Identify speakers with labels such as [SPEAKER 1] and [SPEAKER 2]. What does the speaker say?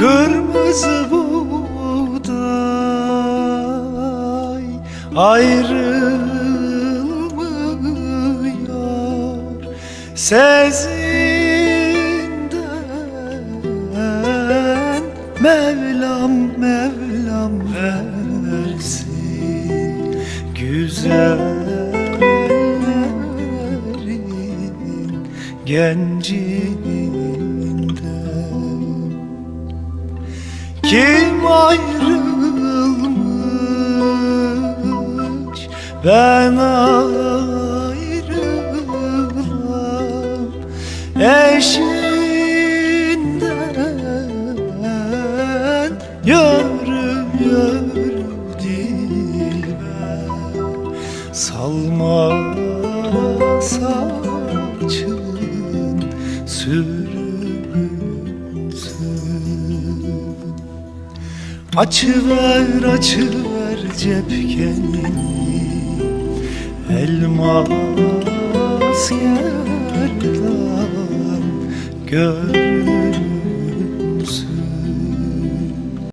[SPEAKER 1] Kırmızı buğday ayrılmıyor. Sezinden Mevlam Mevlam versin Güzellerin gencini kim ayrılmış? Ben ayrılamam eşinden yürü yürü dilber salma saçın sürünsün Açıver açıver cepkenini Elmas yerden gör